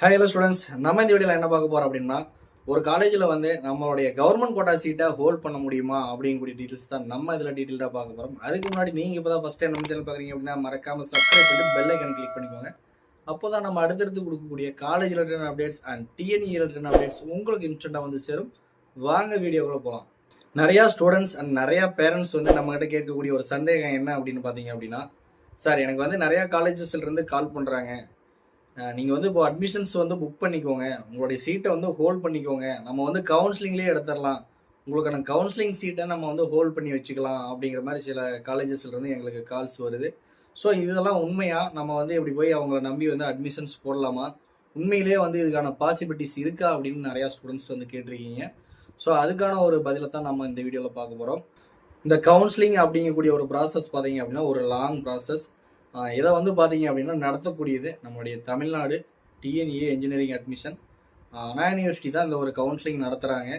Hi hello students நம்ம இந்த வீடியோவில் என்ன பார்க்க போகிறோம் அப்படின்னா ஒரு காலேஜில் வந்து நம்மளுடைய கவர்மெண்ட் கோட்டா சீட்டை ஹோல்ட் பண்ண முடியுமா அப்படிங்கக்கூடிய டீட்டெயில்ஸ் தான் நம்ம இதில் டீட்டெயிலாக பார்க்க போகிறோம் அதுக்கு முன்னாடி நீங்கள் இப்போ தான் ஃபஸ்ட் டைம் நம்ம சேனல் பார்க்குறீங்க அப்படின்னா மறக்காமல் சப்ஸ்கிரைப் பண்ணிட்டு பெல் ஐக்கன் கிளிக் பண்ணிக்கோங்க. அப்போ தான் நம்ம அடுத்தடுத்து கொடுக்கக்கூடிய college related updates and TNE related updates உங்களுக்கு இன்ஸ்டண்ட்டாக வந்து சேரும். வாங்க வீடியோக்குள்ளே போகலாம் நிறையா ஸ்டூடெண்ட்ஸ் அண்ட் நிறையா பேரண்ட்ஸ் வந்து நம்மகிட்ட கேட்கக்கூடிய ஒரு சந்தேகம் என்ன அப்படின்னு பார்த்தீங்க அப்படின்னா சார் எனக்கு வந்து நிறையா காலேஜஸ்லேருந்து கால் பண்ணுறாங்க நீங்கள் வந்து இப்போ அட்மிஷன்ஸ் வந்து புக் பண்ணிக்கோங்க. உங்களுடைய சீட்டை வந்து ஹோல்ட் பண்ணிக்கோங்க. நம்ம வந்து கவுன்சிலிங்லேயே எடுத்துடலாம். உங்களுக்கான கவுன்சிலிங் சீட்டை நம்ம வந்து ஹோல்ட் பண்ணி வச்சுக்கலாம் அப்படிங்கிற மாதிரி சில காலேஜஸ்லேருந்து எங்களுக்கு கால்ஸ் வருது. ஸோ இதெல்லாம் உண்மையாக நம்ம வந்து இப்படி போய் அவங்கள நம்பி வந்து அட்மிஷன்ஸ் போடலாமா? உண்மையிலேயே வந்து இதுக்கான பாசிபிலிட்டிஸ் இருக்கா அப்படின்னு நிறையா ஸ்டூடெண்ட்ஸ் வந்து கேட்டிருக்கீங்க. ஸோ அதுக்கான ஒரு பதிலை தான் நம்ம இந்த வீடியோவில் பார்க்க போகிறோம் இந்த கவுன்சிலிங் அப்படிங்கக்கூடிய ஒரு ப்ராசஸ் பார்த்தீங்க அப்படின்னா ஒரு லாங் ப்ராசஸ் இதை வந்து பார்த்தீங்க அப்படின்னா நடத்தக்கூடியது நம்மளுடைய Tamil Nadu TNEA engineering admission Anna university தான் இந்த ஒரு கவுன்சிலிங் நடத்துகிறாங்க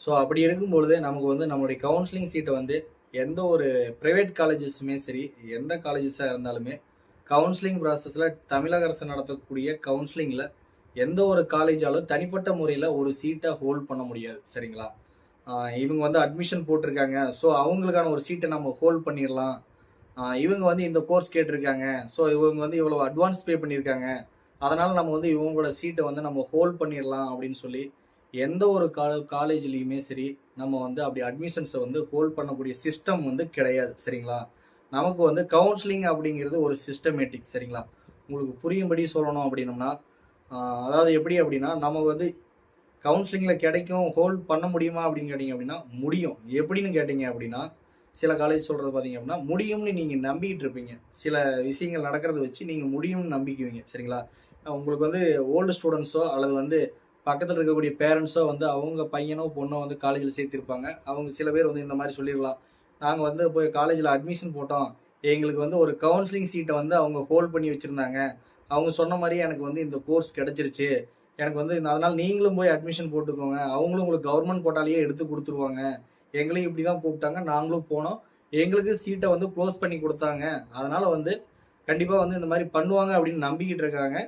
ஸோ அப்படி இருக்கும்பொழுது நமக்கு வந்து நம்மளுடைய கவுன்சிலிங் சீட்டை வந்து எந்த ஒரு ப்ரைவேட் காலேஜஸுமே சரி எந்த காலேஜஸாக இருந்தாலுமே கவுன்சிலிங் ப்ராசஸில் தமிழக அரசு நடத்தக்கூடிய கவுன்சிலிங்கில் எந்த ஒரு காலேஜாலும் தனிப்பட்ட முறையில் ஒரு சீட்டை ஹோல்ட் பண்ண முடியாது. சரிங்களா? இவங்க வந்து அட்மிஷன் போட்டிருக்காங்க. ஸோ அவங்களுக்கான ஒரு சீட்டை நம்ம ஹோல்ட் பண்ணிடலாம் இவங்க வந்து இந்த கோர்ஸ் கேட்டிருக்காங்க. ஸோ இவங்க வந்து இவ்வளோ அட்வான்ஸ் பே பண்ணியிருக்காங்க. அதனால் நம்ம வந்து இவங்களோட சீட்டை வந்து நம்ம ஹோல்ட் பண்ணிடலாம் அப்படின்னு சொல்லி எந்த ஒரு காலேஜ்லேயுமே சரி நம்ம வந்து அப்படி அட்மிஷன்ஸை வந்து ஹோல்ட் பண்ணக்கூடிய சிஸ்டம் வந்து கிடையாது சரிங்களா? நமக்கு வந்து கவுன்சிலிங் அப்படிங்கிறது ஒரு சிஸ்டமேட்டிக் சரிங்களா? உங்களுக்கு புரியும்படி சொல்லணும் அப்படின்னம்னா அதாவது எப்படி அப்படின்னா நம்ம வந்து கவுன்சிலிங்கில் கிடைக்கும் ஹோல்ட் பண்ண முடியுமா அப்படின்னு கேட்டிங்க அப்படின்னா முடியும். எப்படின்னு கேட்டிங்க அப்படின்னா சில காலேஜ் சொல்கிறது பார்த்தீங்க அப்படின்னா முடியும்னு நீங்கள் நம்பிக்கிட்டு இருப்பீங்க. சில விஷயங்கள் நடக்கிறத வச்சு நீங்கள் முடியும்னு நம்பிக்குவீங்க. சரிங்களா? உங்களுக்கு வந்து ஓல்டு ஸ்டூடெண்ட்ஸோ அல்லது வந்து பக்கத்தில் இருக்கக்கூடிய பேரண்ட்ஸோ வந்து அவங்க பையனோ பொண்ணோ வந்து காலேஜில் சேர்த்திருப்பாங்க. அவங்க சில பேர் வந்து இந்த மாதிரி சொல்லிடலாம் நாங்கள் வந்து போய் காலேஜில் அட்மிஷன் போட்டோம். எங்களுக்கு வந்து ஒரு கவுன்சிலிங் சீட்டை வந்து அவங்க ஹோல்ட் பண்ணி வச்சுருந்தாங்க. அவங்க சொன்ன மாதிரி எனக்கு வந்து இந்த கோர்ஸ் கிடச்சிருச்சு. எனக்கு வந்து அதனால் நீங்களும் போய் அட்மிஷன் போட்டுக்கோங்க. அவங்களும் உங்களுக்கு கவர்மெண்ட் கோட்டாலேயே எடுத்து கொடுத்துருவாங்க. எங்களையும் இப்படி தான் கூப்பிட்டாங்க. நாங்களும் போனோம். எங்களுக்கு சீட்டை வந்து க்ளோஸ் பண்ணி கொடுத்தாங்க. அதனால வந்து கண்டிப்பாக வந்து இந்த மாதிரி பண்ணுவாங்க அப்படின்னு நம்பிக்கிட்டு இருக்காங்க.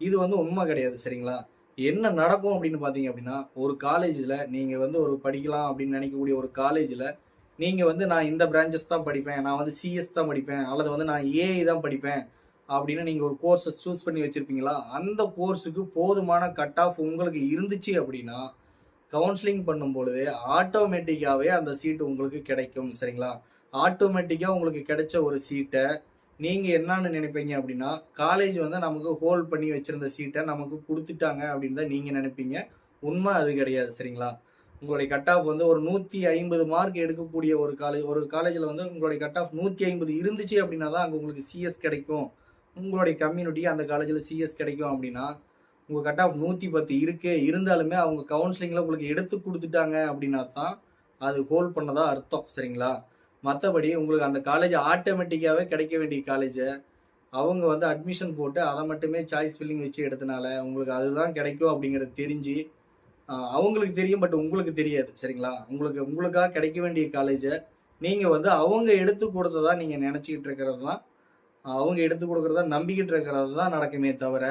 இது வந்து உண்மை கிடையாது சரிங்களா? என்ன நடக்கும் அப்படின்னு பார்த்தீங்க அப்படின்னா ஒரு காலேஜில் நீங்கள் வந்து ஒரு படிக்கலாம் அப்படின்னு நினைக்கக்கூடிய ஒரு காலேஜில் நீங்கள் வந்து நான் இந்த பிரான்ச்சஸ் தான் படிப்பேன் நான் வந்து சிஎஸ் தான் படிப்பேன் அல்லது வந்து நான் ஏஐ தான் படிப்பேன் அப்படின்னு நீங்கள் ஒரு கோர்ஸை சூஸ் பண்ணி வச்சுருப்பீங்களா? அந்த கோர்ஸுக்கு போதுமான கட் ஆஃப் உங்களுக்கு இருந்துச்சு அப்படின்னா கவுன்சிலிங் பண்ணும் பொழுது ஆட்டோமேட்டிக்காகவே அந்த சீட்டு உங்களுக்கு கிடைக்கும் சரிங்களா? ஆட்டோமேட்டிக்காக உங்களுக்கு கிடைச்ச ஒரு சீட்டை நீங்கள் என்னன்னு நினைப்பீங்க அப்படின்னா காலேஜ் வந்து நமக்கு ஹோல்ட் பண்ணி வச்சுருந்த சீட்டை நமக்கு கொடுத்துட்டாங்க அப்படின்னு தான் நீங்கள் நினைப்பீங்க. உண்மை அது கிடையாது சரிங்களா? உங்களுடைய கட் ஆஃப் வந்து ஒரு நூற்றி ஐம்பது மார்க் எடுக்கக்கூடிய ஒரு காலேஜ் ஒரு காலேஜில் வந்து உங்களுடைய கட் ஆஃப் நூற்றி ஐம்பது இருந்துச்சு அப்படின்னா தான் அங்கே உங்களுக்கு சிஎஸ் கிடைக்கும். உங்களுடைய கம்யூனிட்டி அந்த காலேஜில் சிஎஸ் கிடைக்கும் அப்படின்னா உங்கள் கட் ஆஃப் நூற்றி பத்து இருக்கு இருந்தாலுமே அவங்க கவுன்சிலிங்கில் உங்களுக்கு எடுத்து கொடுத்துட்டாங்க அப்படின்னா தான் அது ஹோல்ட் பண்ணதா அர்த்தம் சரிங்களா? மற்றபடி உங்களுக்கு அந்த காலேஜ் ஆட்டோமேட்டிக்காகவே கிடைக்க வேண்டிய காலேஜை அவங்க வந்து அட்மிஷன் போட்டு அதை மட்டுமே சாய்ஸ் ஃபில்லிங் வச்சு எடுத்தனால உங்களுக்கு அதுதான் கிடைக்கும் அப்படிங்கிறது தெரிஞ்சு அவங்களுக்கு தெரியும் பட் உங்களுக்கு தெரியாது சரிங்களா? உங்களுக்கு உங்களுக்காக கிடைக்க வேண்டிய காலேஜை நீங்கள் வந்து அவங்க எடுத்து கொடுத்ததா நீங்கள் நினச்சிக்கிட்டு இருக்கிறது தான் அவங்க எடுத்து கொடுக்குறதா நம்பிக்கிட்டு இருக்கிறது தான் நடக்குமே தவிர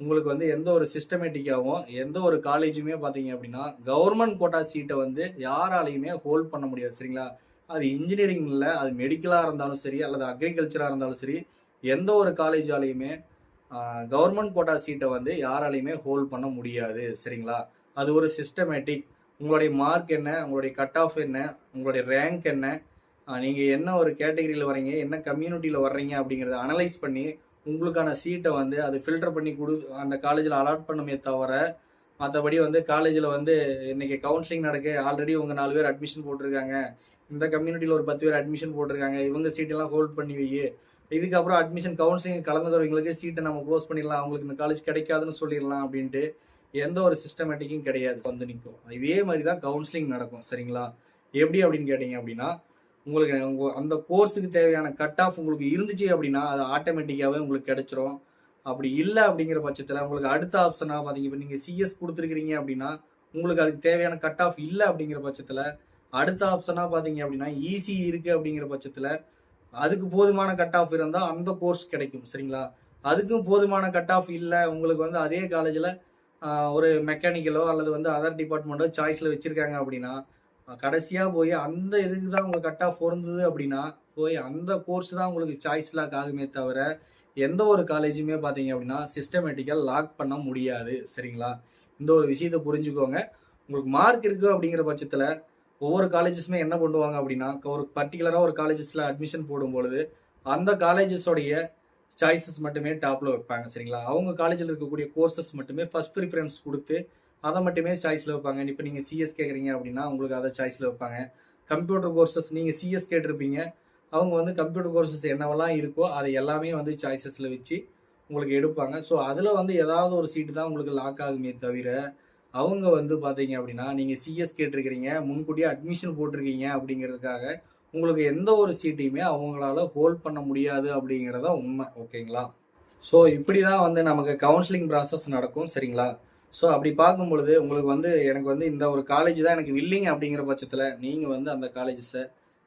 உங்களுக்கு வந்து எந்த ஒரு சிஸ்டமேட்டிக்காகவும் எந்த ஒரு காலேஜுமே பார்த்தீங்க அப்படின்னா கவர்மெண்ட் கோட்டா சீட்டை வந்து யாராலையுமே ஹோல்ட் பண்ண முடியாது சரிங்களா? அது இன்ஜினியரிங் இல்லை அது மெடிக்கலாக இருந்தாலும் சரி அல்லது அக்ரிகல்ச்சராக இருந்தாலும் சரி எந்த ஒரு காலேஜாலையுமே கவர்மெண்ட் கோட்டா சீட்டை வந்து யாராலையுமே ஹோல்ட் பண்ண முடியாது சரிங்களா? அது ஒரு சிஸ்டமேட்டிக் உங்களுடைய மார்க் என்ன உங்களுடைய கட் ஆஃப் என்ன உங்களுடைய ரேங்க் என்ன நீங்கள் என்ன ஒரு கேட்டகரியில் வர்றீங்க என்ன கம்யூனிட்டியில் வர்றீங்க அப்படிங்கிறத அனலைஸ் பண்ணி உங்களுக்கான சீட்டை வந்து அது ஃபில்டர் பண்ணி கொடு அந்த காலேஜில் அலாட் பண்ணுமே தவிர மற்றபடி வந்து காலேஜில் வந்து இன்னைக்கு கவுன்சிலிங் நடக்கு. ஆல்ரெடி உங்கள் நாலு பேர் அட்மிஷன் போட்டிருக்காங்க. இந்த கம்யூனிட்டியில் ஒரு பத்து பேர் அட்மிஷன் போட்டிருக்காங்க. இவங்க சீட்டெல்லாம் ஹோல்ட் பண்ணி வை. இதுக்கப்புறம் அட்மிஷன் கவுன்சிலிங் கலந்துக்கிறவங்களுக்கு சீட்டை நம்ம க்ளோஸ் பண்ணிடலாம். அவங்களுக்கு இந்த காலேஜ் கிடைக்காதுன்னு சொல்லிடலாம் அப்படின்ட்டு எந்த ஒரு சிஸ்டமேட்டிக்கும் கிடையாது. வந்து நிற்கும் இதே மாதிரி தான் கவுன்சிலிங் நடக்கும். சரிங்களா? எப்படி அப்படின்னு கேட்டிங்க அப்படின்னா உங்களுக்கு உங்கள் அந்த கோர்ஸுக்கு தேவையான கட் ஆஃப் உங்களுக்கு இருந்துச்சு அப்படின்னா அது ஆட்டோமேட்டிக்காகவே உங்களுக்கு கிடச்சிரும். அப்படி இல்லை அப்படிங்கிற பட்சத்தில் உங்களுக்கு அடுத்த ஆப்ஷனாக பார்த்தீங்க இப்போ நீங்கள் சிஎஸ் கொடுத்துருக்கிறீங்க அப்படின்னா உங்களுக்கு அதுக்கு தேவையான கட் ஆஃப் இல்லை அப்படிங்கிற பட்சத்தில் அடுத்த ஆப்ஷனாக பார்த்தீங்க அப்படின்னா ஈஸி இருக்குது அப்படிங்கிற பட்சத்தில் அதுக்கு போதுமான கட் ஆஃப் இருந்தால் அந்த கோர்ஸ் கிடைக்கும் சரிங்களா? அதுக்கும் போதுமான கட் ஆஃப் இல்லை உங்களுக்கு வந்து அதே காலேஜில் ஒரு மெக்கானிக்கலோ அல்லது வந்து அதர் டிபார்ட்மெண்ட்டோ சாய்ஸில் வச்சுருக்காங்க அப்படின்னா கடைசியாக போய் அந்த இதுக்கு தான் உங்களுக்கு கட் ஆஃப் பொருந்தது அப்படின்னா போய் அந்த கோர்ஸ் தான் உங்களுக்கு சாய்ஸ் லாக் ஆகுமே தவிர எந்த ஒரு காலேஜுமே பார்த்தீங்க அப்படின்னா சிஸ்டமேட்டிக்காக லாக் பண்ண முடியாது. சரிங்களா? இந்த ஒரு விஷயத்தை புரிஞ்சுக்கோங்க. உங்களுக்கு மார்க் இருக்குது அப்படிங்கிற பட்சத்தில் ஒவ்வொரு காலேஜஸுமே என்ன பண்ணுவாங்க அப்படின்னா ஒரு பர்டிகுலராக ஒரு காலேஜஸில் அட்மிஷன் போடும் பொழுது அந்த காலேஜஸோடைய சாய்ஸஸ் மட்டுமே டாப்பில் வைப்பாங்க. சரிங்களா? அவங்க காலேஜில் இருக்கக்கூடிய கோர்சஸ் மட்டுமே ஃபர்ஸ்ட் ப்ரிஃபரன்ஸ் கொடுத்து அதை மட்டுமே சாய்ஸில் வைப்பாங்க. இப்போ நீங்கள் சிஎஸ் கேட்குறீங்க அப்படின்னா உங்களுக்கு அதை சாய்ஸில் வைப்பாங்க. கம்ப்யூட்டர் கோர்சஸ் நீங்கள் சிஎஸ் கேட்டிருப்பீங்க. அவங்க வந்து கம்ப்யூட்டர் கோர்சஸ் என்னவெல்லாம் இருக்கோ அதை எல்லாமே வந்து சாய்ஸஸில் வச்சு உங்களுக்கு எடுப்பாங்க. ஸோ அதில் வந்து ஏதாவது ஒரு சீட்டு தான் உங்களுக்கு லாக் ஆகுமே தவிர அவங்க வந்து பார்த்தீங்க அப்படின்னா நீங்கள் சிஎஸ் கேட்டிருக்கிறீங்க முன்கூட்டியே அட்மிஷன் போட்டிருக்கீங்க அப்படிங்கிறதுக்காக உங்களுக்கு எந்த ஒரு சீட்டையுமே அவங்களால ஹோல்ட் பண்ண முடியாது அப்படிங்கிறத உண்மை. ஓகேங்களா ஸோ இப்படி தான் வந்து நமக்கு கவுன்சிலிங் ப்ராசஸ் நடக்கும். சரிங்களா? ஸோ அப்படி பார்க்கும் பொழுது உங்களுக்கு வந்து எனக்கு வந்து இந்த ஒரு காலேஜ் தான் எனக்கு வில்லிங் அப்படிங்கிற பட்சத்தில் நீங்கள் வந்து அந்த காலேஜஸை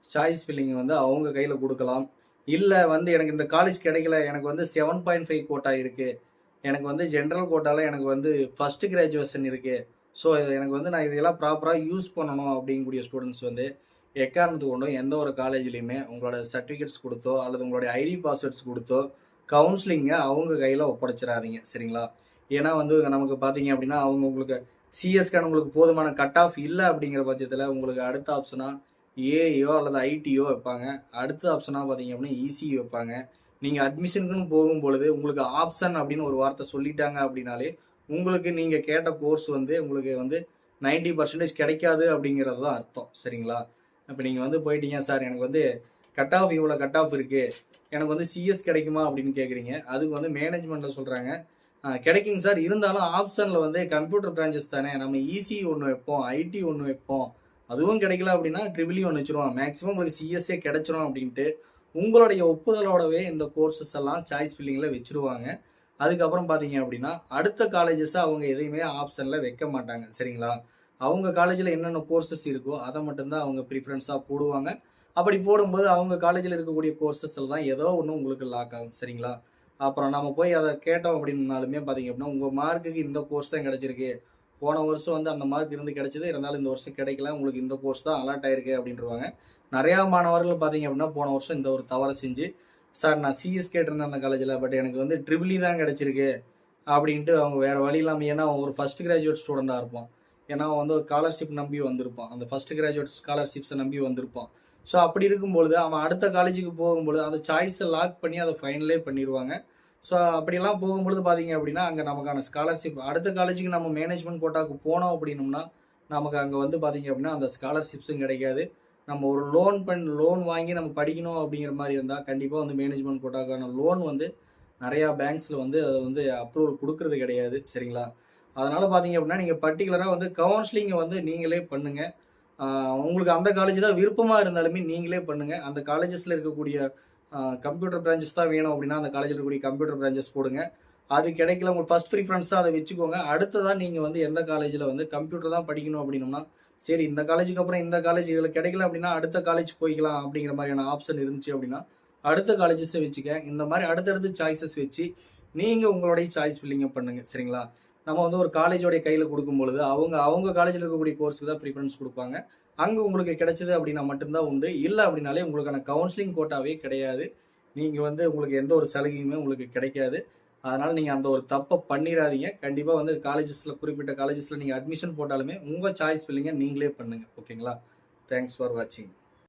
சாய்ஸ் ஃபில்லிங் வந்து அவங்க கையில் கொடுக்கலாம். இல்லை வந்து எனக்கு இந்த காலேஜ் கிடைக்கல எனக்கு வந்து செவன் பாயிண்ட் ஃபைவ் கோட்டா இருக்குது எனக்கு வந்து ஜென்ரல் கோட்டாவில் எனக்கு வந்து ஃபஸ்ட்டு கிராஜுவேஷன் இருக்குது ஸோ எனக்கு வந்து நான் இதெல்லாம் ப்ராப்பராக யூஸ் பண்ணணும் அப்படிங்கக்கூடிய ஸ்டூடெண்ட்ஸ் வந்து எக்காரணத்துக்கு கொண்டும் எந்த ஒரு காலேஜ்லேயுமே உங்களோட சர்டிஃபிகேட்ஸ் கொடுத்தோ அல்லது உங்களுடைய ஐடி பாஸ்வேர்ட்ஸ் கொடுத்தோ கவுன்சிலிங்கை அவங்க கையில் ஒப்படைச்சிடாதீங்க. சரிங்களா? ஏன்னா வந்து நமக்கு பார்த்தீங்க அப்படின்னா அவங்க உங்களுக்கு சிஎஸ்கான உங்களுக்கு போதுமான கட் ஆஃப் இல்லை அப்படிங்கிற பட்சத்தில் உங்களுக்கு அடுத்த ஆப்ஷனாக ஏஐயோ அல்லது ஐடியோ வைப்பாங்க. அடுத்த ஆப்ஷனாக பார்த்தீங்க அப்படின்னா இசிஇ வைப்பாங்க. நீங்கள் அட்மிஷனுக்குன்னு போகும்பொழுது உங்களுக்கு ஆப்ஷன் அப்படின்னு ஒரு வார்த்தை சொல்லிட்டாங்க அப்படின்னாலே உங்களுக்கு நீங்கள் கேட்ட கோர்ஸ் வந்து உங்களுக்கு வந்து நைன்டி பர்சன்டேஜ் கிடைக்காது அப்படிங்கிறது தான் அர்த்தம். சரிங்களா? இப்போ நீங்கள் வந்து போயிட்டீங்க சார் எனக்கு வந்து கட் ஆஃப் இவ்வளோ கட் ஆஃப் இருக்குது எனக்கு வந்து சிஎஸ் கிடைக்குமா அப்படின்னு கேட்குறீங்க அதுக்கு வந்து மேனேஜ்மெண்ட்டில் சொல்கிறாங்க கிடைக்குங்க சார். இருந்தாலும் ஆப்ஷனில் வந்து கம்ப்யூட்டர் பிரான்ச்சஸ் தானே. நம்ம இசி ஒன்று வைப்போம் ஐடி ஒன்று வைப்போம். அதுவும் கிடைக்கல அப்படின்னா ட்ரிபிளி e ஒன்று வச்சுருவோம். மேக்ஸிமம் உங்களுக்கு சிஎஸ்ஏ கிடைச்சிரும் அப்படின்ட்டு உங்களுடைய ஒப்புதலோடவே இந்த கோர்சஸ் எல்லாம் சாய்ஸ் ஃபில்லிங்கில் வச்சுருவாங்க. அதுக்கப்புறம் பார்த்தீங்க அப்படின்னா அடுத்த காலேஜஸை அவங்க எதையுமே ஆப்ஷனில் வைக்க மாட்டாங்க. சரிங்களா? அவங்க காலேஜில் என்னென்ன கோர்சஸ் இருக்கோ அதை மட்டும்தான் அவங்க ப்ரிஃபரன்ஸாக போடுவாங்க. அப்படி போடும்போது அவங்க காலேஜில் இருக்கக்கூடிய கோர்சஸில் தான் ஏதோ ஒன்று உங்களுக்கு லாக் ஆகும். சரிங்களா? அப்புறம் நம்ம போய் அதை கேட்டோம் அப்படின்னாலுமே பார்த்தீங்க அப்படின்னா உங்கள் மார்க்குக்கு இந்த கோர்ஸ் தான் கிடச்சிருக்கு. போன வருஷம் வந்து அந்த மார்க் இருந்து கிடச்சிது இருந்தாலும் இந்த வருஷம் கிடைக்கல உங்களுக்கு இந்த கோர்ஸ் தான் அலர்ட் ஆயிருக்கு அப்படின்றவாங்க. நிறையா மாணவர்கள் பார்த்தீங்க அப்படின்னா போன வருஷம் இந்த ஒரு தவறை செஞ்சு சார் நான் சிஎஸ் கேட்டிருந்தேன் அந்த காலேஜில் பட் எனக்கு வந்து ட்ரிபிளி e தான் கிடச்சிருக்கு. அப்படின்ட்டு அவங்க வேறு வழி இல்லாமல் ஏன்னா ஒரு ஃபஸ்ட் கிராஜுவேட் ஸ்டூடெண்ட்டாக இருப்பான். ஏன்னா அவன் வந்து ஒரு ஸ்காலர்ஷிப் நம்பி வந்திருப்பான். அந்த ஃபஸ்ட் கிராஜுவேட் ஸ்காலர்ஷிப்ஸை நம்பி வந்திருப்பான். ஸோ அப்படி இருக்கும்பொழுது அவன் அடுத்த காலேஜுக்கு போகும்பொழுது அந்த சாய்ஸை லாக் பண்ணி அதை ஃபைனலே பண்ணிடுவாங்க ஸோ அப்படிலாம் போகும்பொழுது பார்த்தீங்க அப்படின்னா அங்கே நமக்கான ஸ்காலர்ஷிப் அடுத்த காலேஜுக்கு நம்ம மேனேஜ்மெண்ட் கோட்டாவுக்கு போனோம் அப்படின்னோம்னா நமக்கு அங்கே வந்து பார்த்தீங்க அப்படின்னா அந்த ஸ்காலர்ஷிப்ஸும் கிடைக்காது. நம்ம ஒரு லோன் பண் லோன் வாங்கி நம்ம படிக்கணும் அப்படிங்கிற மாதிரி இருந்தால் கண்டிப்பாக வந்து மேனேஜ்மெண்ட் கோட்டாக்கான லோன் வந்து நிறையா பேங்க்ஸில் வந்து அதை வந்து அப்ரூவல் கொடுக்கறது கிடையாது. சரிங்களா? அதனால் பார்த்தீங்க அப்படின்னா நீங்கள் பர்டிகுலராக வந்து கவுன்சிலிங்கை வந்து நீங்களே பண்ணுங்கள் உங்களுக்கு அந்த காலேஜ் தான் விருப்பமாக இருந்தாலுமே நீங்களே பண்ணுங்கள் அந்த காலேஜஸில் இருக்கக்கூடிய கம்ப்யூட்டர் பிரான்ச்சஸ் தான் வேணும் அப்படின்னா அந்த காலேஜில் இருக்கக்கூடிய கம்ப்யூட்டர் பிரான்ச்சஸ் போடுங்க. அது கிடைக்கல உங்களுக்கு ஃபஸ்ட் ப்ரிஃபரன்ஸாக அதை வச்சுக்கோங்க. அடுத்ததான் நீங்கள் வந்து எந்த காலேஜில் வந்து கம்ப்யூட்டர் தான் படிக்கணும் அப்படின்னோம்னா சரி இந்த காலேஜுக்கு அப்புறம் இந்த காலேஜ் இதில் கிடைக்கல அப்படின்னா அடுத்த காலேஜ் போய்க்கலாம் அப்படிங்கிற மாதிரியான ஆப்ஷன் இருந்துச்சு அப்படின்னா அடுத்த காலேஜஸை வச்சுக்க. இந்த மாதிரி அடுத்தடுத்து சாய்ஸஸ் வச்சு நீங்கள் உங்களுடைய சாய்ஸ் ஃபில்லிங்கை பண்ணுங்கள் சரிங்களா? நம்ம வந்து ஒரு காலேஜோடைய கையில் கொடுக்கும் பொழுது அவங்க அவங்க காலேஜில் இருக்கக்கூடிய கோர்ஸுக்கு தான் ப்ரிஃபரன்ஸ் கொடுப்பாங்க. அங்கே உங்களுக்கு கிடைச்சது அப்படின்னா மட்டும்தான் உண்டு. இல்லை அப்படின்னாலே உங்களுக்கான கவுன்சிலிங் கோட்டாவே கிடையாது. நீங்கள் வந்து உங்களுக்கு எந்த ஒரு சலுகையுமே உங்களுக்கு கிடைக்காது. அதனால் நீங்கள் அந்த ஒரு தப்பை பண்ணிடாதீங்க. கண்டிப்பாக வந்து காலேஜஸில் குறிப்பிட்ட காலேஜஸில் நீங்கள் அட்மிஷன் போட்டாலுமே உங்கள் சாய்ஸ் ஃபில்லிங்கை நீங்களே பண்ணுங்கள் ஓகேங்களா தேங்க்ஸ் ஃபார் வாட்சிங்